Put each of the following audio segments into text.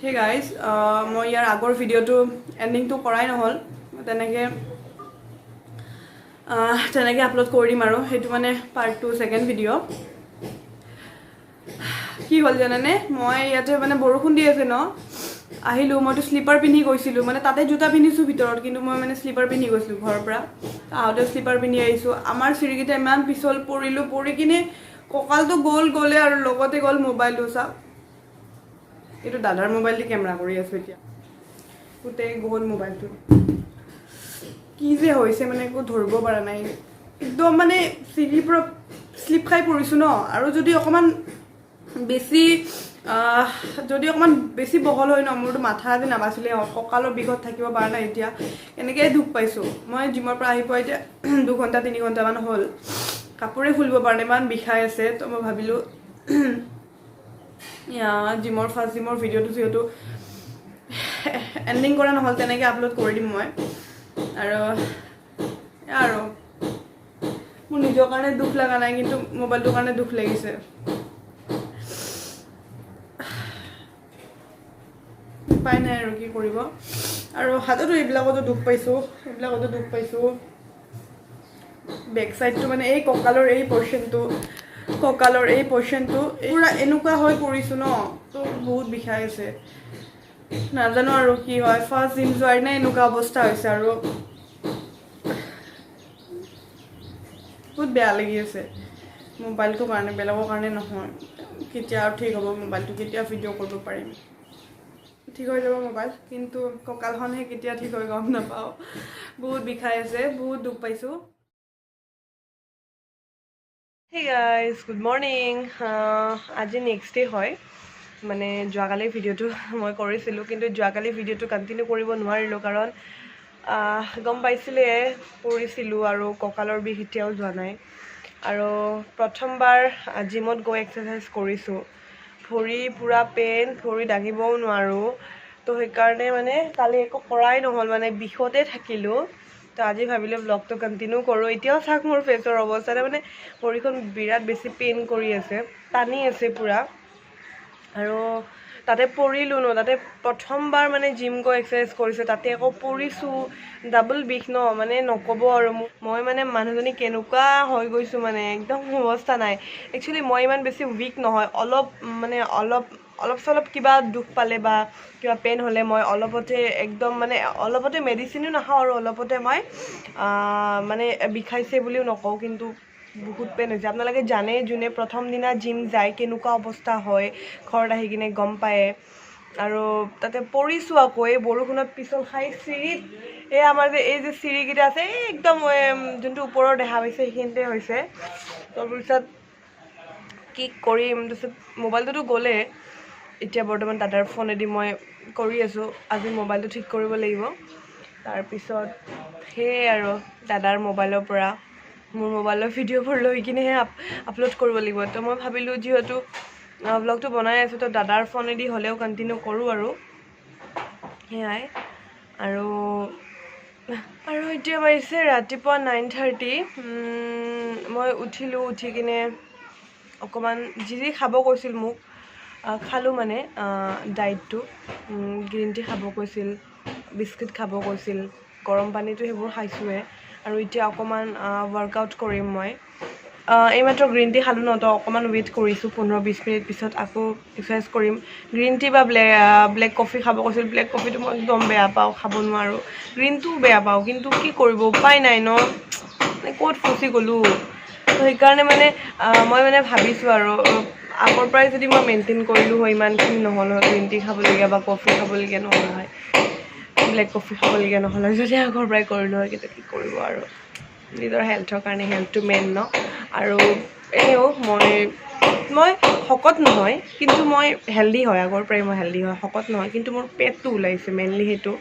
সেই গাইজ মই ইয়াৰ আগৰ ভিডিঅ'টো এণ্ডিংটো কৰাই নহ'ল। তেনেকৈ তেনেকৈ আপলোড কৰি দিম আৰু। সেইটো মানে পাৰ্ট টু ছেকেণ্ড ভিডিঅ' কি হ'ল জানানে? মই ইয়াতে মানে বৰষুণ দি আছে ন? আহিলোঁ, মইতো শ্লিপাৰ পিন্ধি গৈছিলোঁ। মানে তাতে জোতা পিন্ধিছোঁ ভিতৰত, কিন্তু মই মানে শ্লিপাৰ পিন্ধি গৈছিলোঁ ঘৰৰ পৰা। আহোঁতে শ্লিপাৰ পিন্ধি আহিছোঁ। আমাৰ চিৰিকেইটা ইমান পিছল পৰিলোঁ, পৰি কিনে কঁকালটো গ'ল, গ'লে আৰু লগতে গ'ল মোবাইলটো চাওক এইটো দাদাৰ মোবাইল দি কেমেৰা কৰি আছোঁ এতিয়া। গোটেই গ'ল মোবাইলটো কি যে হৈছে মানে একো ধৰিব পৰা নাই। একদম মানে চিৰিৰ পৰা শ্লিপ খাই পৰিছোঁ ন। আৰু যদি অকণমান বেছি যদি অকণমান বেছি বহল হয় ন মোৰতো মাথা আজি নাবাছিলে কঁকালৰ বিষত থাকিব পৰা নাই এতিয়া। এনেকৈয়ে দুখ পাইছোঁ। মই জিমৰ পৰা আহি পোৱা এতিয়া দুঘণ্টা তিনি ঘণ্টামান হ'ল। কাপোৰে খুলিব পৰা নাই ইমান বিষাই আছে। তো মই ভাবিলোঁ জিমৰ ফাৰ্ষ্ট জিমৰ ভিডিঅ'টো যিহেতু এণ্ডিং কৰা নহ'ল, তেনেকৈ আপলোড কৰি দিম মই। আৰু আৰু। মোৰ নিজৰ কাৰণে দুখ লগা নাই, কিন্তু মোবাইলটোৰ কাৰণে দুখ লাগিছে। উপায় নাই আৰু কি কৰিব। আৰু হাততো এইবিলাকতো দুখ পাইছোঁ, এইবিলাকতো দুখ পাইছোঁ। বেক চাইডটো মানে এই কঁকালৰ এই পৰ্চনটো কঁকালৰ এই পৰ্চনটো পূৰা এনেকুৱা হৈ পৰিছোঁ ন, তো বহুত বিষাই আছে। নাজানো আৰু কি হয় ফাৰ্ষ্ট জিম যোৱাৰ দিনাই এনেকুৱা অৱস্থা হৈছে আৰু। বহুত বেয়া লাগি আছে। মোবাইলটোৰ কাৰণে বেলেগৰ কাৰণে নহয়। কেতিয়া আৰু ঠিক হ'ব মোবাইলটো, কেতিয়া ভিডিঅ' কৰিব পাৰিম। ঠিক হৈ যাব মোবাইল, কিন্তু কঁকালখনহে কেতিয়া ঠিক হৈ গম নাপাওঁ। বহুত বিষাই আছে, বহুত দুখ পাইছোঁ। হে গাইজ গুড মৰ্ণিং আজি নেক্সট ডে হয়। মানে যোৱাকালি ভিডিঅ'টো মই কৰিছিলোঁ কিন্তু যোৱাকালি ভিডিঅ'টো কণ্টিনিউ কৰিব নোৱাৰিলোঁ কাৰণ গম পাইছিলে পৰিছিলোঁ আৰু কঁকালৰ বিষ এতিয়াও যোৱা নাই। আৰু প্ৰথমবাৰ জিমত গৈ এক্সাৰচাইজ কৰিছোঁ। ভৰি পূৰা পেইন ভৰি দাঙিবও নোৱাৰোঁ। তো সেইকাৰণে মানে কালি একো কৰাই নহ'ল মানে বিষতে থাকিলোঁ। তো আজি ভাবিলোঁ ব্লগটো কণ্টিনিউ কৰোঁ। এতিয়াও চাওক মোৰ ফেচৰ অৱস্থাতে মানে ভৰিখন বিৰাট বেছি পেইন কৰি আছে টানি আছে পূৰা। আৰু তাতে পৰিলোঁ ন তাতে প্ৰথমবাৰ মানে জিম গৈ এক্সাৰচাইজ কৰিছোঁ তাতে আকৌ পৰিছোঁ। ডাবল বিষ ন মানে নক'ব আৰু মোক। মই মানে মানুহজনী কেনেকুৱা হৈ গৈছোঁ মানে একদম অৱস্থা নাই। একচুৱেলি মই ইমান বেছি উইক নহয় অলপ মানে অলপ অলপ চলপ কিবা দুখ পালে বা কিবা পেইন হ'লে মই অলপতে একদম মানে অলপতে মেডিচিনো নাখাওঁ আৰু অলপতে মই মানে বিষাইছে বুলিও নকওঁ কিন্তু বহুত পেইন হৈছে। আপোনালোকে জানে যোনে প্ৰথম দিনা জিম যায় কেনেকুৱা অৱস্থা হয় ঘৰত আহি কিনে গম পায়। আৰু তাতে পৰিছোঁ আকৌ এই বৰষুণত পিছল খাই চিৰিত এই আমাৰ যে এই যে চিৰিকেইটা আছে এই একদম যোনটো ওপৰৰ দেখা পাইছে সেইখিনিতে হৈছে। তাৰপিছত কি কৰিম? তাৰপিছত মোবাইলটোতো গ'লে। এতিয়া বৰ্তমান দাদাৰ ফোনেদি মই কৰি আছোঁ। আজি মোবাইলটো ঠিক কৰিব লাগিব। তাৰপিছত সেয়াই আৰু দাদাৰ মোবাইলৰ পৰা। মোৰ মোবাইলৰ ভিডিঅ'বোৰ লৈ কিনেহে আপ আপলোড কৰিব লাগিব। তো মই ভাবিলোঁ যিহেতু ব্লগটো বনাই আছোঁ তো দাদাৰ ফোনেদি হ'লেও কণ্টিনিউ কৰোঁ আৰু। সেয়াই। আৰু আৰু এতিয়া বাজিছে ৰাতিপুৱা নাইন থাৰ্টি মই উঠিলোঁ উঠি কিনে অকণমান যি যি খাব কৈছিল মোক। খালোঁ মানে ডাইটটো। গ্ৰীণ টি খাব কৈছিল বিস্কুট খাব কৈছিল গৰম পানীটো সেইবোৰ খাইছোঁৱে আৰু এতিয়া অকণমান ৱৰ্কআউট কৰিম মই। এইমাত্ৰ গ্ৰীণ টি খালোঁ ন তো অকণমান ৱেইট কৰিছোঁ পোন্ধৰ বিছ মিনিট পিছত আকৌ এক্সাৰচাইজ কৰিম। গ্ৰীণ টি বা ব্লেক ব্লেক কফি খাব কৈছিল ব্লেক কফিটো মই একদম বেয়া পাওঁ খাব নোৱাৰোঁ। গ্ৰীণটোও বেয়া পাওঁ কিন্তু কি কৰিব উপায় নাই ন। ক'ত ফচি গ'লোঁ। সেইকাৰণে মানে মই মানে ভাবিছোঁ আৰু আগৰ পৰাই যদি মই মেইনটেইন কৰিলোঁ হয় ইমানখিনি নহ'ল হয় গ্ৰীণ টি খাবলগীয়া বা কফি খাবলগীয়া নহ'ল হয় ব্লেক কফি খাবলগীয়া নহ'ল হয় যদি আগৰ পৰাই কৰিলোঁ হয় কিন্তু কি কৰিব আৰু? নিজৰ হেল্থৰ কাৰণে হেল্থটো মেইন ন? আৰু এনেও মই মই শকত নহয় কিন্তু মই হেল্ডি হয় আগৰ পৰাই মই হেল্ডি হয় শকত নহয় কিন্তু মোৰ পেটটো ওলাইছে মেইনলি সেইটো।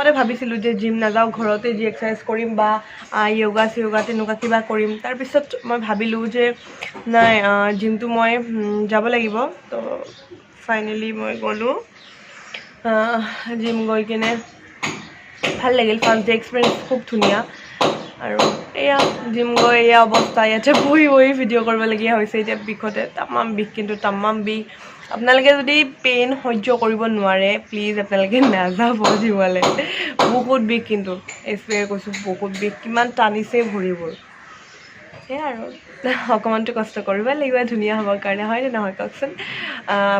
আগতে ভাবিছিলোঁ যে জিম নাযাওঁ ঘৰতে যি এক্সাৰচাইজ কৰিম বা য়োগা চিয়োগা তেনেকুৱা কিবা কৰিম। তাৰপিছত মই ভাবিলোঁ যে নাই জিমটো মই যাব লাগিব। তো ফাইনেলি মই গ'লোঁ। জিম গৈ কিনে ভাল লাগিল। ফাৰ্ষ্ট ডে এক্সপিৰিয়েঞ্চ খুব ধুনীয়া। আৰু এয়া জিম গৈ এয়া অৱস্থা। ইয়াতে বহি বহি ভিডিঅ' কৰিবলগীয়া হৈছে। এতিয়া বিষতে তামাম বিষ কিন্তু তামাম বিষ। আপোনালোকে যদি পেইন সহ্য কৰিব নোৱাৰে প্লিজ আপোনালোকে নাযাব জিমলৈ বহুত বিষ কিন্তু এইটোৱে কৈছোঁ বহুত বিষ। কিমান টানিছে ভৰিবোৰ। সেয়াই আৰু। অকণমানতো কষ্ট কৰিবই লাগিব ধুনীয়া হ'বৰ কাৰণে। হয়নে নহয় কওকচোন?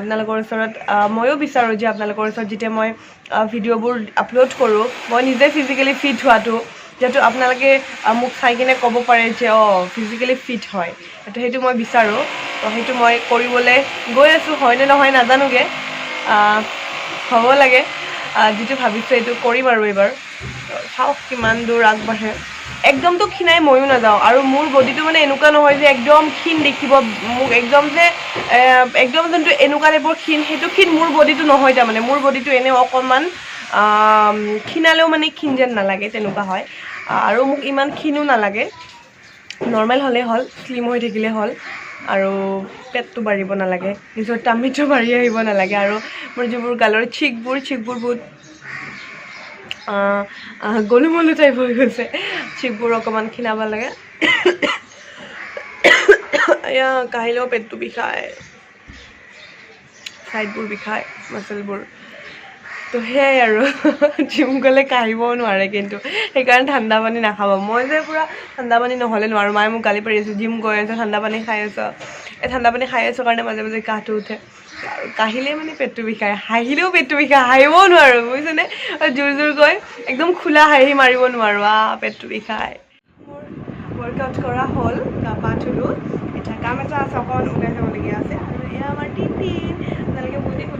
আপোনালোকৰ ওচৰত ময়ো বিচাৰোঁ যে আপোনালোকৰ ওচৰত যেতিয়া মই ভিডিঅ'বোৰ আপলোড কৰোঁ মই নিজে ফিজিকেলি ফিট হোৱাটো যিহেতু আপোনালোকে মোক চাই কিনে ক'ব পাৰে যে অঁ ফিজিকেলি ফিট হয়। তো সেইটো মই বিচাৰোঁ। তো সেইটো মই কৰিবলৈ গৈ আছোঁ, হয়নে নহয় নাজানোগৈ। হ'ব লাগে। যিটো ভাবিছোঁ সেইটো কৰিম আৰু এইবাৰ। চাওক কিমান দূৰ আগবাঢ়ে। একদমতো ক্ষীণাই ময়ো নাযাওঁ আৰু মোৰ বডিটো মানে এনেকুৱা নহয় যে একদম ক্ষীণ দেখিব, মোক একদম যে একদম যোনটো এনেকুৱা টাইপৰ ক্ষীণ, সেইটো ক্ষীণ মোৰ বডিটো নহয় তাৰমানে। মোৰ বডিটো এনেও অকণমান ক্ষীণালেও মানে ক্ষীণ যেন নালাগে, তেনেকুৱা হয়। আৰু মোক ইমান ক্ষীণো নালাগে। নৰ্মেল হ'লেই হ'ল শ্লিম হৈ থাকিলে হ'ল। আৰু পেটটো বাঢ়িব নালাগে, নিজৰ টামিটো বাঢ়ি আহিব নালাগে। আৰু মোৰ যিবোৰ গালৰ চিকবোৰ চিকবোৰ বহুত গলুমলু টাইপ হৈ গৈছে। চিকবোৰ অকণমান ক্ষীণাব লাগে। এয়া, কাহিলেও পেটটো বিষায়। ছাইডবোৰ বিষায় মাচলবোৰ তো সেয়াই আৰু। জিম গ'লে কাঢ়িবও নোৱাৰে কিন্তু। সেইকাৰণে ঠাণ্ডা পানী নাখাব। মই যে পূৰা ঠাণ্ডা পানী নহ'লে নোৱাৰোঁ। মায়ে মোক গালি পাৰি আছে জিম গৈ আছ ঠাণ্ডা পানী খাই আছ। এই ঠাণ্ডা পানী খাই আছোঁ কাৰণে মাজে মাজে কাহটো উঠে। আৰু কাহিলেই মানে পেটটো বিষায়। হাঁহিলেও পেটটো বিষায়। হাঁহিবও নোৱাৰোঁ বুজিছেনে? জোৰ জোৰকৈ একদম খোলা হাঁহি মাৰিব নোৱাৰোঁ। আ পেটটো বিষায়। মোৰ ৱৰ্কআউট কৰা হ'ল গা পা ধুলোঁ। এতিয়া কাম এটা আছে অকণ ওলাই যাবলগীয়া আছে। আৰু এয়া আমাৰ টিনটিন আপোনালোকে বহুতে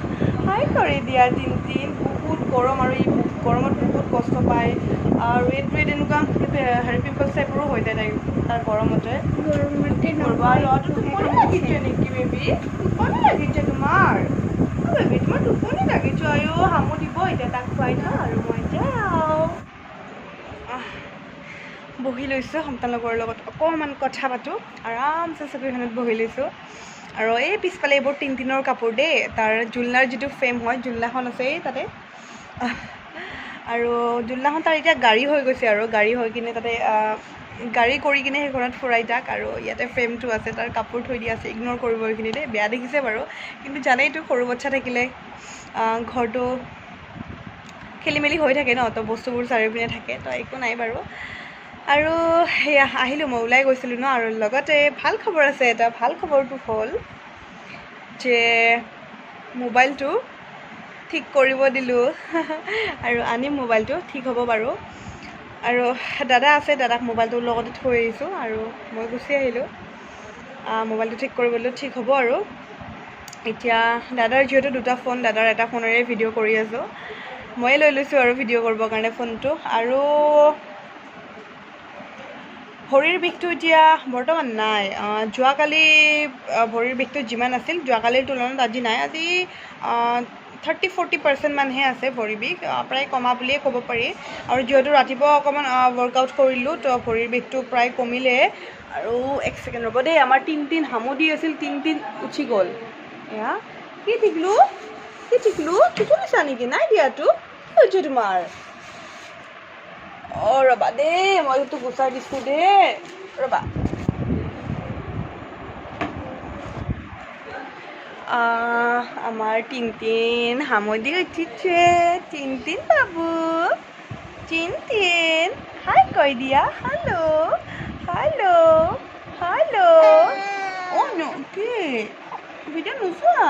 হাই কৰি দিয়া টিনটিন বহুত গৰম আৰু ই গৰমত বহুত কষ্ট পায়। আৰু এইটো এনেকুৱা হেৰি পিম্পলছ টাইপৰো হৈ যায় তাই তাৰ গৰমতে। টোপনি লাগিছে। নেকি বেবী টোপনি লাগিছে তোমাৰ। বেবী তোমাৰ টোপনি লাগিছে। আয়ো হামু দিব এতিয়া তাক খুৱাই থওঁ আৰু মই যাওঁ। বহি লৈছোঁ সন্তানলোকৰ লগত অকণমান কথা পাতোঁ। আৰামছে চকীখনত বহি লৈছোঁ। আৰু এই পিছফালে এইবোৰ তিন তিনৰ কাপোৰ দেই তাৰ জোলনাৰ যিটো ফ্ৰেম হয় জোলনাখন আছে এই তাতে। আৰু জোলনাখন তাৰ এতিয়া গাড়ী হৈ গৈছে আৰু গাড়ী হৈ কিনে তাতে গাড়ী কৰি কিনে সেইখনত ফুৰাই তাক আৰু ইয়াতে ফ্ৰেমটো আছে তাৰ কাপোৰ থৈ দিয়া আছে ইগন'ৰ কৰিব এইখিনি দেই বেয়া দেখিছে বাৰু। কিন্তু জানেইতো সৰু বাচ্ছা থাকিলে ঘৰটো খেলি মেলি হৈ থাকে ন তো বস্তুবোৰ চাৰিওপিনে থাকে তো একো নাই বাৰু। আৰু সেয়া আহিলোঁ মই ওলাই গৈছিলোঁ ন আৰু লগতে ভাল খবৰ আছে এটা ভাল খবৰটো হ'ল যে মোবাইলটো ঠিক কৰিব দিলোঁ আৰু আনিম মোবাইলটো ঠিক হ'ব বাৰু আৰু দাদা আছে দাদাক মোবাইলটো লগতে থৈ আহিছোঁ আৰু মই গুচি আহিলোঁ। আহ, মোবাইলটো ঠিক কৰিবলৈ ঠিক হ'ব আৰু। এতিয়া দাদাৰ যিহেতু দুটা ফোন দাদাৰ এটা ফোনেৰে ভিডিঅ' কৰি আছোঁ। ময়ে লৈ লৈছোঁ আৰু ভিডিঅ' কৰিবৰ কাৰণে ফোনটো আৰু ভৰিৰ বিষটো এতিয়া বৰ্তমান নাই। যোৱাকালি ভৰিৰ বিষটো যিমান আছিল, যোৱাকালিৰ তুলনাত আজি নাই। আজি থাৰ্টি ফৰ্টি পাৰ্চেণ্টমানহে আছে ভৰি বিষ প্ৰায় কমা বুলিয়ে ক'ব পাৰি। আৰু যিহেতু ৰাতিপুৱা অকণমান ৱৰ্কআউট কৰিলোঁ, তো ভৰিৰ বিষটো প্ৰায় কমিলে। আৰু এক ছেকেণ্ড ৰ'ব দেই, আমাৰ তিন তিন হামু দি আছিল তিন তিন উঠি গ'ল। এয়া, কি ঠিকলো কি ঠিকলো টোপনিছা নেকি? নাই দিয়াতো কি হৈছে তোমাৰ? O, ৰবা দেই Huwag ito gusardis ko din. Raba. আমার টিনটিন হামদি উঠিছে টিনটিন বাবু টিনটিন হাই কই দিয়া হ্যালো হ্যালো হ্যালো ও নো কি ভিডিঅ' নোচোৱা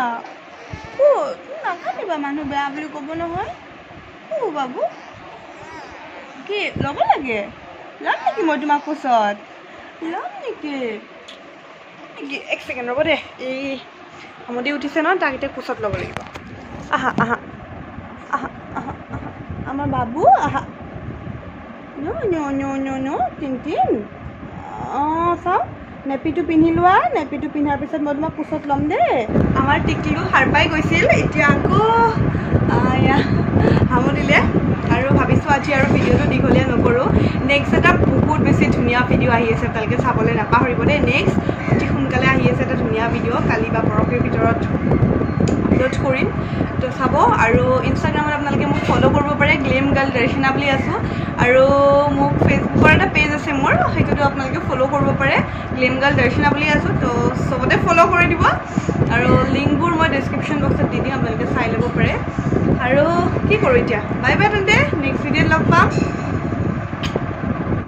ক'ত নাখানিবা মানুহ বেয়া বুলি ক'ব নহয় অ' বাবু কি? ল'ব লাগে? ল'ম নেকি মই তোমাৰ কোচত ল'ম নেকি? নেকি? এক ছেকেণ্ড ৰ'ব দেই। এই, আমদি উঠিছে ন, তাক এতিয়া কোচত ল'ব লাগিব। আহা আহা। আহা আহা আহা। আমাৰ বাবু, আহা। ন ন ন ন ন, টিন টিন। অঁ, চাওক। নেপিটো পিন্ধি লোৱা। নেপিটো পিন্ধাৰ পিছত মই তোমাক কোচত ল'ম দেই। আমাৰ টিকলিও সাৰ পাই গৈছিল। এতিয়া আকৌ সামৰিলে আৰু ভাবিছোঁ আজি আৰু ভিডিঅ'টো দীঘলীয়া নকৰোঁ। নেক্সট এটা বহুত বেছি ধুনীয়া ভিডিঅ' আহি আছে আপোনালোকে চাবলৈ নাপাহৰিব দেই। নেক্সট অতি সোনকালে আহি আছে এটা ধুনীয়া ভিডিঅ' কালি বা পৰহিৰ ভিতৰত আপলোড কৰিম। তো চাব আৰু ইনষ্টাগ্ৰামত আপোনালোকে মোক ফ'ল' কৰিব পাৰে গ্লেম গাৰ্ল দৰ্শনা বুলি আছোঁ। আৰু মোক মোৰ সেইটোতো আপোনালোকে ফ'ল' কৰিব পাৰে। গ্লেম গাৰ্ল দৰ্শনা বুলি আছোঁ, তো চবতে ফ'ল' কৰি দিব। আৰু লিংকবোৰ মই ডেছক্ৰিপশ্যন বক্সত দি দিম, আপোনালোকে চাই ল'ব পাৰে। আৰু কি কৰোঁ এতিয়া? বাই বাই তেন্তে নেক্সট ভিডিঅ'ত লগ পাম।